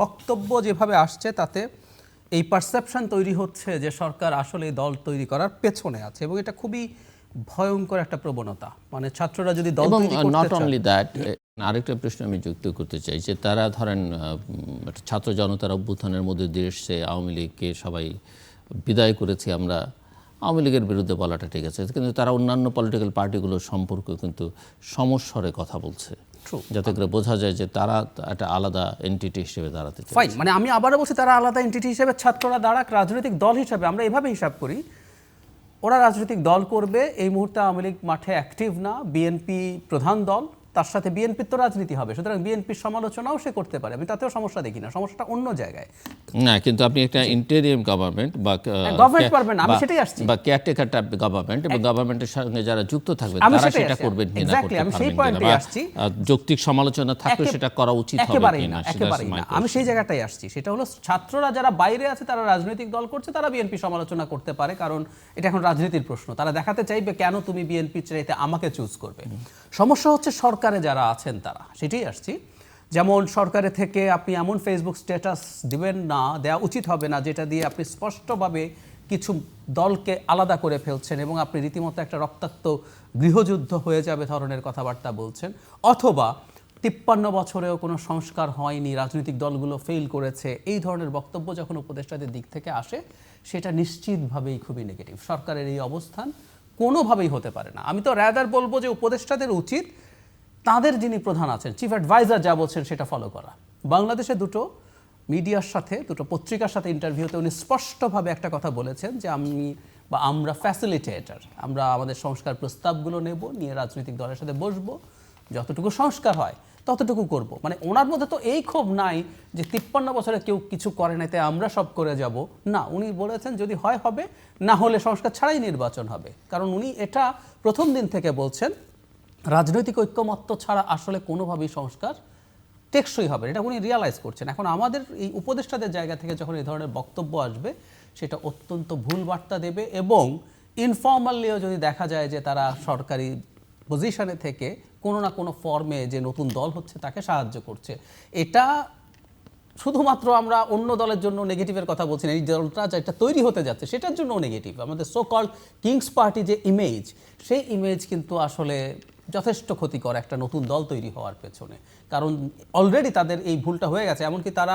বক্তব্য যেভাবে আসছে তাতে এই পারসেপশন তৈরি হচ্ছে যে সরকার আসলে এই দল তৈরি করার পেছনে আছে এবং এটা খুবই ভয়ঙ্কর একটা প্রবণতা। মানে ছাত্ররা যদি দল তৈরি করতে নট অনলি দ্যাট আরেকটা প্রশ্ন আমি যুক্ত করতে চাই যে তারা ধরেন ছাত্র জনতার অভ্যুত্থানের মধ্যে দিয়ে এসছে আওয়ামী লীগকে সবাই বিদায় করেছি আমরা আওয়ামী লীগের বিরুদ্ধে বলাটা ঠিক আছে কিন্তু তারা অন্যান্য পলিটিক্যাল পার্টিগুলোর সম্পর্কে কিন্তু সমস্বরে কথা বলছে। যাতে করে বোঝা যায় যে তারা একটা আলাদা এন্টিটি হিসেবে দাঁড়াতে ফাইন মানে আমি আবারও বলছি তারা আলাদা এন্টিটি হিসেবে ছাত্ররা দাঁড়াক রাজনৈতিক দল হিসাবে আমরা এভাবে হিসাব করি। ওরা রাজনৈতিক দল করবে এই মুহূর্তে আওয়ামী লীগ মাঠে অ্যাক্টিভ না বিএনপি প্রধান দল। তার সাথে বিএনপির তো রাজনীতি হবে সুতরাং বিএনপির সমালোচনাও সে করতে পারে আমি তাতেও সমস্যা দেখি না সমস্যাটা অন্য জায়গায় না কিন্তু আপনি একটা ইন্টেরিয়াম গভর্নমেন্ট বা government কে- পারবেন না, আমি সেটাই আসছি। বা কেয়ারটেকার টাইপ গভর্নমেন্ট এবং গভর্নমেন্টের সঙ্গে যারা যুক্ত থাকবে তারা সেটা। করবেন কিনা করতে আমি সেই বা, আসছি। যৌক্তিক সমালোচনা থাকলে সেটা করা উচিত হবে একেবারেই কিনা না একেবারেই না আমি সেই জায়গাটাই আসছি সেটা হলো ছাত্ররা যারা বাইরে আছে তারা রাজনৈতিক দল করছে তারা বিএনপি সমালোচনা করতে পারে কারণ এটা এখন রাজনীতির প্রশ্ন তারা দেখাতে চাইবে কেন তুমি বিএনপি চাইতে আমাকে চুজ করবে সমস্যা হচ্ছে সরকারে যারা আছেন তারা। সেটাই আসছি। যেমন সরকারে থেকে আপনি এমন ফেসবুক স্ট্যাটাস দিবেন না দেওয়া উচিত হবে না, যেটা দিয়ে আপনি স্পষ্টভাবে কিছু দলকে আলাদা করে ফেলছেন এবং আপনি রীতিমতো একটা রক্তাক্ত গৃহযুদ্ধ হয়ে যাবে ধরনের কথাবার্তা বলছেন। অথবা তিপ্পান্ন বছরেও কোনো সংস্কার হয়নি, রাজনৈতিক দলগুলো ফেল করেছে, এই ধরনের বক্তব্য যখন উপদেষ্টাদের দিক থেকে আসে, সেটা নিশ্চিতভাবেই খুবই নেগেটিভ সরকারের এই অবস্থান কোনোভাবেই হতে পারে না। আমি তো র্যাদার বলব যে উপদেষ্টাদের উচিত তাদের যিনি প্রধান আছেন চিফ অ্যাডভাইজার যা বলছেন সেটা ফলো করা। বাংলাদেশে দুটো মিডিয়ার সাথে, দুটো পত্রিকার সাথে ইন্টারভিউতে উনি স্পষ্টভাবে একটা কথা বলেছেন যে আমি বা আমরা ফ্যাসিলিটেটার আমরা আমাদের সংস্কার প্রস্তাবগুলো নেব, নিয়ে রাজনৈতিক দলের সাথে বসবো। যতটুকু সংস্কার হয়, ততটুকু করব। মানে ওনার মধ্যে তো এই ক্ষোভ নাই যে তিপ্পান্ন বছরে কেউ কিছু করে নাই, তাই আমরা সব করে যাব। না, উনি বলেছেন যদি হয় হবে, না হলে সংস্কার ছাড়াই নির্বাচন হবে। কারণ উনি এটা প্রথম দিন থেকে বলছেন, রাজনৈতিক ঐক্যমত্য ছাড়া আসলে কোনোভাবেই সংস্কার টেকসই হবে না। এটা উনি রিয়ালাইজ করছেন। এখন আমাদের এই উপদেষ্টাদের জায়গা থেকে যখন এই ধরনের বক্তব্য আসবে, সেটা অত্যন্ত ভুল বার্তা দেবে এবং ইনফর্মালিও যদি দেখা যায় যে তারা সরকারি পজিশনে থেকে কোনো না কোনো ফর্মে যে নতুন দল হচ্ছে তাকে সাহায্য করছে। এটা শুধুমাত্র আমরা অন্য দলের জন্য নেগেটিভের কথা বলছি না, এই দলটা যেটা তৈরি হতে যাচ্ছে সেটার জন্য নেগেটিভ আমাদের সো কল্ড কিংস পার্টি যে ইমেজ সেই ইমেজ কিন্তু আসলে যথেষ্ট ক্ষতিকর একটা নতুন দল তৈরি হওয়ার পেছনে। কারণ অলরেডি তাদের এই ভুলটা হয়ে গেছে, এমনকি তারা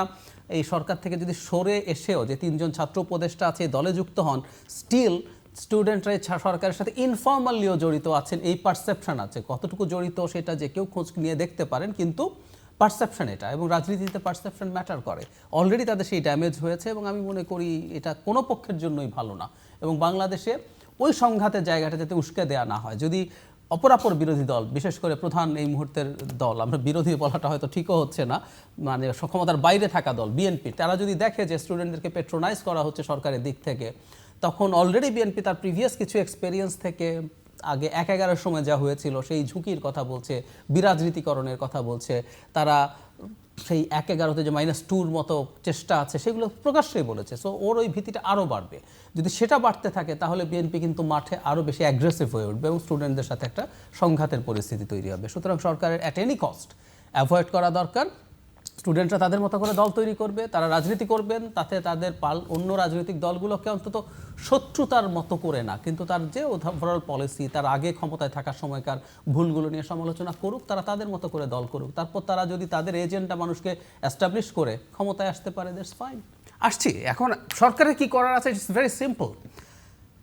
এই সরকার থেকে যদি সরে এসেও যে তিনজন ছাত্র উপদেষ্টা আছে, দলে যুক্ত হন স্টিল স্টুডেন্টরা সরকারের সাথে ইনফর্মালিও জড়িত আছেন, এই পারসেপশন আছে। কতটুকু জড়িত সেটা যে কেউ খোঁজ নিয়ে দেখতে পারেন, কিন্তু পারসেপশন এটা এবং রাজনীতিতে পারসেপশন ম্যাটার করে। অলরেডি তাদের সেই ড্যামেজ হয়েছে এবং আমি মনে করি এটা কোনো পক্ষের জন্যই ভালো না। এবং বাংলাদেশে ওই সংঘাতের জায়গাটা যাতে উস্কে দেওয়া না হয়। যদি অপরাপর বিরোধী দল, বিশেষ করে প্রধান এই মুহূর্তের দল, আমরা বিরোধী বলাটা হয়তো ঠিকও হচ্ছে না মানে ক্ষমতার বাইরে থাকা দল বিএনপি তারা যদি দেখে যে স্টুডেন্টদেরকে পেট্রোনাইজ করা হচ্ছে সরকারের দিক থেকে তখন অলরেডি বিএনপি তার প্রিভিয়াস কিছু এক্সপেরিয়েন্স থেকে আগে এক এগারোর সময় যা হয়েছিল, সেই ঝুঁকির কথা বলছে, বিরাজনীতিকরণের কথা বলছে, তারা সেই এক এগারোতে যে মাইনাস টুর মতো চেষ্টা আছে, সেগুলো প্রকাশ্যেই বলেছে। সো ওর ওই ভীতিটা আরও বাড়বে। যদি সেটা বাড়তে থাকে, তাহলে বিএনপি কিন্তু মাঠে আরও বেশি অ্যাগ্রেসিভ হয়ে উঠবে এবং স্টুডেন্টদের সাথে একটা সংঘাতের পরিস্থিতি তৈরি হবে। সুতরাং সরকারের অ্যাট এনি কস্ট অ্যাভয়েড করা দরকার। স্টুডেন্টরা তাদের মতো করে দল তৈরি করবে, তারা রাজনীতি করবেন, তাতে তাদের পাল, অন্য রাজনৈতিক দলগুলোকে অন্তত শত্রুতার মতো করে না। কিন্তু তার যে ওভারঅল পলিসি তার আগে ক্ষমতায় থাকার সময়কার ভুলগুলো নিয়ে সমালোচনা করুক, তারা তাদের মতো করে দল করুক। তারপর তারা যদি তাদের এজেন্ডা মানুষকে অ্যাস্টাবলিশ করে, ক্ষমতায় আসতে পারে দ্যাটস ফাইন আসছি, এখন সরকারের কি করার আছে? ইটস ভেরি সিম্পল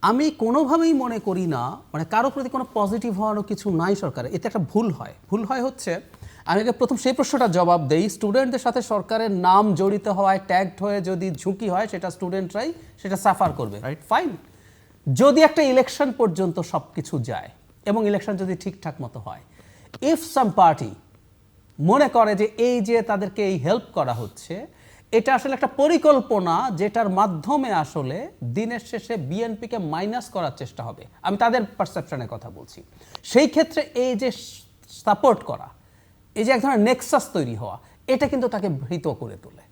আমি কোনোভাবেই মনে করি না মানে কারও প্রতি কোনো পজিটিভ হওয়ারও কিছু নাই সরকারে এতে একটা ভুল হয়। ভুল হয় হচ্ছে আমি আগে প্রথম সেই প্রশ্নটা জবাব দেই স্টুডেন্টদের সাথে সরকারের নাম জড়িত হওয়ায় ট্যাগড হয়ে যদি ঝুঁকি হয় সেটা স্টুডেন্টরাই সেটা সাফার করবে। রাইট ফাইন যদি একটা ইলেকশন পর্যন্ত সব কিছু যায় এবং ইলেকশন যদি ঠিকঠাক মতো হয় ইফ সাম পার্টি মনে করে যে এই যে তাদেরকে এই হেল্প করা হচ্ছে এটা আসলে একটা পরিকল্পনা যেটার মাধ্যমে আসলে দিনের শেষে বিএনপিকে মাইনাস করার চেষ্টা হবে। আমি তাদের পারসেপশনের কথা বলছি। সেই ক্ষেত্রে এই যে সাপোর্ট করা এই যে এক ধরনের নেক্সাস তৈরি হওয়া, এটা কিন্তু তাকে ভীত করে তোলে।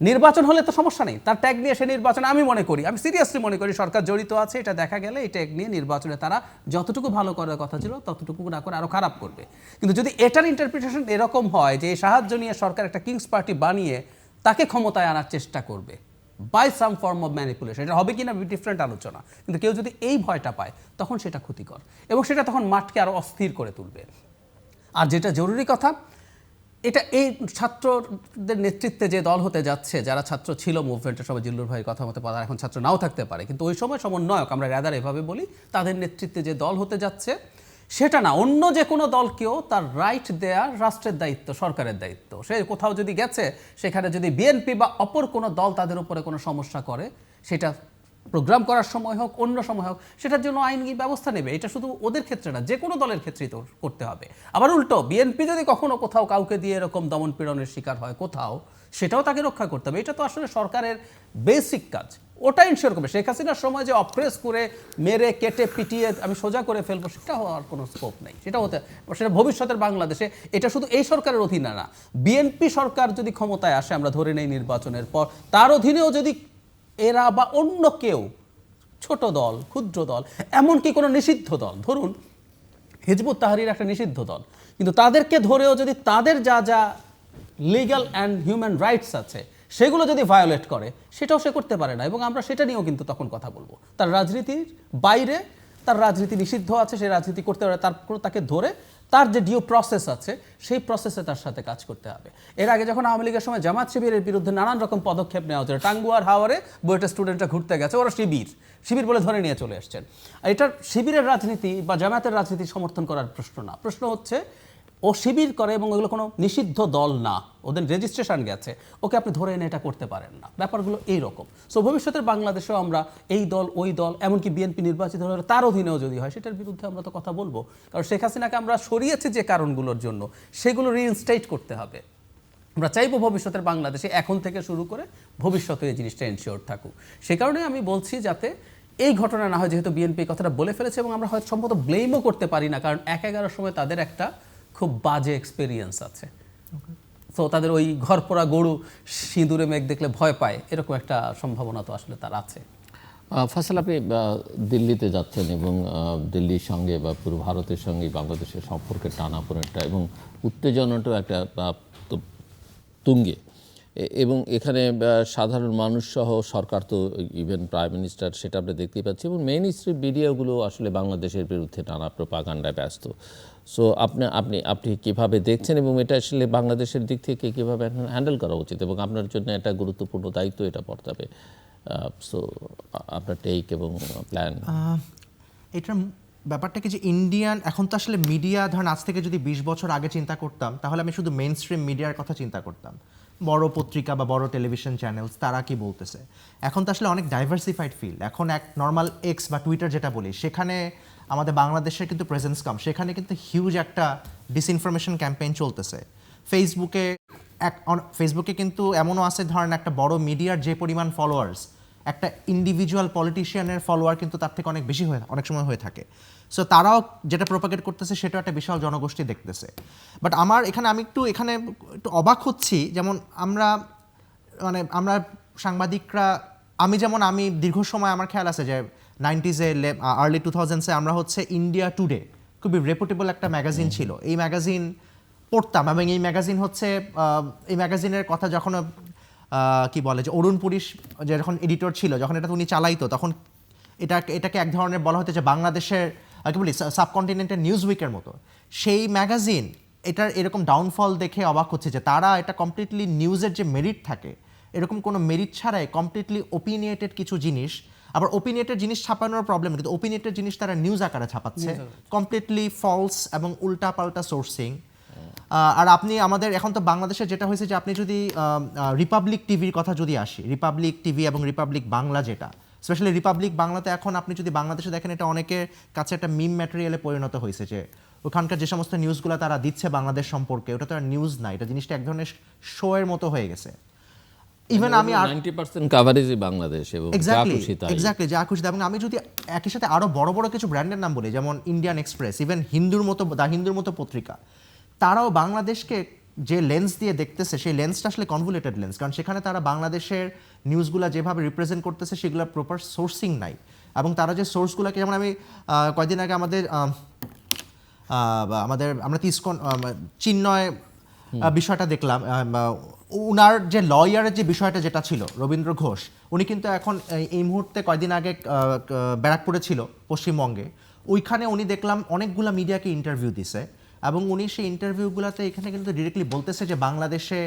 নির্বাচন হলে তো সমস্যা নেই, তার ট্যাগ নিয়ে সে নির্বাচন আমি মনে করি, আমি সিরিয়াসলি মনে করি সরকার জড়িত আছে, এটা দেখা গেলে এই ট্যাগ নিয়ে নির্বাচনে তারা যতটুকু ভালো করার কথা ছিল, ততটুকু না করে আরও খারাপ করবে। কিন্তু যদি এটার ইন্টারপ্রিটেশন এরকম হয় যে এই সাহায্য নিয়ে সরকার একটা কিংস পার্টি বানিয়ে তাকে ক্ষমতায় আনার চেষ্টা করবে by some form of manipulation এটা হবে কিনা ডিফারেন্ট আলোচনা। কিন্তু কেউ যদি এই ভয়টা পায়, তখন সেটা ক্ষতিকর এবং সেটা তখন মাঠকে আরও অস্থির করে তুলবে। আর যেটা জরুরি কথা, এটা এই ছাত্রদের নেতৃত্বে যে দল হতে যাচ্ছে, যারা ছাত্র ছিল মুভমেন্টের সবাই জিল্লুর ভাইয়ের কথা মতে পারা এখন ছাত্র নাও থাকতে পারে। কিন্তু ওই সময় সমন্বয়ক, আমরা র্যাদার এভাবে বলি, তাদের নেতৃত্বে যে দল হতে যাচ্ছে, সেটা না। অন্য যে কোনো দলকেও তার রাইট দেয়া রাষ্ট্রের দায়িত্ব, সরকারের দায়িত্ব। সে কোথাও যদি গেছে, সেখানে যদি বিএনপি বা অপর কোনো দল তাদের উপরে কোনো সমস্যা করে, সেটা প্রোগ্রাম করার সময় হোক, অন্য সময় হোক, সেটার জন্য আইনি ব্যবস্থা নেবে। এটা শুধু ওদের ক্ষেত্রে না যে কোনো দলের ক্ষেত্রেই তো করতে হবে। আবার উল্টো, বিএনপি যদি কখনো কোথাও কাউকে দিয়ে এরকম দমন পীড়নের শিকার হয় কোথাও, সেটাও তাকে রক্ষা করতে হবে। এটা তো আসলে সরকারের বেসিক কাজ। ওটা ইনশিওর করবে। শেখ হাসিনার সময় যে অপ্রেস করে, মেরে, কেটে, পিটিয়ে আমি সোজা করে ফেলব, সেটা হওয়ার কোনো স্কোপ নেই। সেটা হতে, সেটা ভবিষ্যতের বাংলাদেশে, এটা শুধু এই সরকারের অধীনে না। বিএনপি সরকার যদি ক্ষমতায় আসে, আমরা ধরে নেই নির্বাচনের পর, তার অধীনেও যদি এরা বা অন্য কেউ, ছোট দল, ক্ষুদ্র দল, এমনকি কোনো নিষিদ্ধ দল, ধরুন হিজবুত তাহারির একটা নিষিদ্ধ দল, কিন্তু তাদেরকে ধরেও যদি তাদের যা যা লিগ্যাল অ্যান্ড হিউম্যান রাইটস আছে, সেগুলো যদি ভায়োলেট করে, সেটাও সে করতে পারে না, এবং আমরা সেটা নিয়েও কিন্তু তখন কথা বলব। তার রাজনীতির বাইরে তার রাজনীতি নিষিদ্ধ আছে, সে রাজনীতি করতে পারে তারপর তাকে ধরে তার যে ডিউ প্রসেস আছে, সেই প্রসেসে তার সাথে কাজ করতে হবে। এর আগে যখন আওয়ামী লীগের সময় জামাত শিবিরের বিরুদ্ধে নানান রকম পদক্ষেপ নেওয়া হচ্ছে টাঙ্গুয়ার হাওয়ারে বইটা স্টুডেন্টরা ঘুরতে গেছে, ওরা শিবির শিবির বলে ধরে নিয়ে চলে এসছেন। এটা শিবিরের রাজনীতি বা জামাতের রাজনীতি সমর্থন করার প্রশ্ন না। প্রশ্ন হচ্ছে ও শিবির করে এবং ওগুলো কোনো নিষিদ্ধ দল না। ওদের রেজিস্ট্রেশন গেছে। ওকে আপনি ধরে এনে এটা করতে পারেন না। ব্যাপারগুলো এই রকম সো ভবিষ্যতের বাংলাদেশেও আমরা এই দল, ওই দল, এমনকি বিএনপি নির্বাচিত হলে তার অধীনেও যদি হয়, সেটার বিরুদ্ধে আমরা তো কথা বলব। কারণ শেখ হাসিনাকে আমরা সরিয়েছি যে কারণগুলোর জন্য, সেগুলো রিইনস্টেট করতে হবে। আমরা চাইব ভবিষ্যতের বাংলাদেশে এখন থেকে শুরু করে ভবিষ্যতে এই জিনিসটা এনশিওর থাকুক। সে কারণে আমি বলছি যাতে এই ঘটনা না হয়, যেহেতু বিএনপি কথাটা বলে ফেলেছে এবং আমরা হয়তো সম্ভবত ব্লেমও করতে পারি না, কারণ এক এগারোর সময় তাদের একটা খুব বাজে এক্সপিরিয়েন্স আছে। তো তাদের ওই ঘর পোড়া গরু সিঁদুরে মেঘ দেখলে ভয় পায় এরকম একটা সম্ভাবনা তো আসলে তার আছে। ফাসল আপনি দিল্লিতে যাচ্ছেন এবং দিল্লির সঙ্গে বা পুরো ভারতের সঙ্গে বাংলাদেশের সম্পর্কের টানাপোড়েনটা এবং উত্তেজনাটাও একটা তুঙ্গে। এবং এখানে সাধারণ মানুষ সহ সরকার তো ইভেন প্রাইম মিনিস্টার সেটা আমরা দেখতেই পাচ্ছি এবং মেইন স্ট্রিম মিডিয়াগুলো আসলে বাংলাদেশের বিরুদ্ধে নানা প্রপাগান্ডায় ব্যস্ত। সো আপনি আপনি আপনি কীভাবে দেখছেন এবং এটা আসলে বাংলাদেশের দিক থেকে কীভাবে হ্যান্ডেল করা উচিত এবং আপনার জন্য একটা গুরুত্বপূর্ণ দায়িত্ব এটা পড়তে সো আপনার টেক এবং প্ল্যান এটার ম- ব্যাপারটা কি যে ইন্ডিয়ান এখন তো আসলে মিডিয়া ধরেন আজ থেকে যদি বিশ বছর আগে চিন্তা করতাম, তাহলে আমি শুধু মেন স্ট্রিম মিডিয়ার কথা চিন্তা করতাম। বড় পত্রিকা বা বড় টেলিভিশন চ্যানেলস তারা কি বলতেছে? এখন তো আসলে অনেক ডাইভার্সিফাইড ফিল্ড এখন এক নর্মাল এক্স বা টুইটার যেটা বলি, সেখানে আমাদের বাংলাদেশের কিন্তু প্রেজেন্স কম। সেখানে কিন্তু হিউজ একটা ডিসইনফরমেশন ক্যাম্পেইন চলতেছে। ফেসবুকে এক ফেসবুকে কিন্তু এমনও আছে, ধরেন একটা বড় মিডিয়ার যে পরিমাণ ফলোয়ার্স একটা ইন্ডিভিজুয়াল পলিটিশিয়ানের ফলোয়ার কিন্তু তার থেকে অনেক বেশি হয়ে, অনেক সময় হয়ে থাকে। সো তারাও যেটা প্রোপাগেট করতেছে, সেটাও একটা বিশাল জনগোষ্ঠী দেখতেছে। বাট আমার এখানে আমি একটু, এখানে একটু অবাক হচ্ছি, যেমন আমরা মানে আমরা সাংবাদিকরা, আমি যেমন, আমি দীর্ঘ সময় আমার খেয়াল আছে যে নাইনটিজে আর্লি টু থাউজেন্ডসে আমরা হচ্ছে ইন্ডিয়া টুডে খুবই রেপুটেবল একটা ম্যাগাজিন ছিল। এই ম্যাগাজিন পড়তাম এবং এই ম্যাগাজিন হচ্ছে এই ম্যাগাজিনের কথা যখন কি বলে যে অরুণ পুরিশ যে যখন এডিটর ছিল, যখন এটা উনি চালাইতো, তখন এটা, এটাকে এক ধরনের বলা হতো যে বাংলাদেশের কি বলি সাবকন্টিনেন্টের নিউজ উইকের মতো। সেই ম্যাগাজিন এটার এরকম ডাউনফল দেখে অবাক হচ্ছে যে তারা এটা কমপ্লিটলি নিউজের যে মেরিট থাকে, এরকম কোনো মেরিট ছাড়াই কমপ্লিটলি ওপিনিয়েটেড কিছু জিনিস আবার ওপিনিয়েটেড জিনিস ছাপানোর প্রবলেম কিন্তু ওপিনিয়েটেড জিনিস তারা নিউজ আকারে ছাপাচ্ছে। কমপ্লিটলি ফলস এবং উল্টা পাল্টা সোর্সিং আর আপনি আমাদের এখন তো বাংলাদেশে যেটা হয়েছে যে আপনি যদি রিপাবলিক টিভির কথা যদি আসি রিপাবলিক টিভি এবং রিপাবলিক বাংলা যেটা স্পেশালি রিপাবলিক বাংলাতে এখন আপনি যদি বাংলাদেশে দেখেন এটা অনেকের কাছে একটা মিম ম্যাটেরিয়ালে পরিণত হয়েছে যে ওখানকার যে সমস্ত নিউজগুলো তারা দিচ্ছে বাংলাদেশ সম্পর্কে ওটা তো আর নিউজ না এটা জিনিসটা এক ধরনের শো এর মতো হয়ে গেছে। ইভেন আমি আর নাইনটি পার্সেন্ট কাভারেজই বাংলাদেশ এবং যা খুশি তাই এক্স্যাক্টলি যা খুশি। এবং আমি যদি একই সাথে আরও বড় বড় কিছু ব্র্যান্ডের নাম বলি যেমন ইন্ডিয়ান এক্সপ্রেস ইভেন হিন্দুর মতো দা হিন্দুর মতো পত্রিকা তারাও বাংলাদেশকে যে লেন্স দিয়ে দেখতেছে সেই লেন্সটা আসলে কনভুলেটেড লেন্স কারণ সেখানে তারা বাংলাদেশের নিউজগুলো যেভাবে রিপ্রেজেন্ট করতেছে সেগুলোর প্রপার সোর্সিং নাই এবং তারা যে সোর্সগুলোকে যেমন আমি কয়েকদিন আগে আমাদের আমাদের আমরা তিসকন চিন্ময় আহ, বিষয়টা দেখলাম উনার যে লয়ারের যে বিষয়টা যেটা ছিল, রবীন্দ্র ঘোষ, উনি কিন্তু এখন এই- মুহূর্তে কয়দিন আগে ব্যারাকপুরে ছিল, পশ্চিমবঙ্গে। ওইখানে উনি দেখলাম অনেকগুলো মিডিয়াকে ইন্টারভিউ দিছে এবং উনি সেই ইন্টারভিউগুলোতে এখানে কিন্তু ডিরেক্টলি বলতেছে যে বাংলাদেশে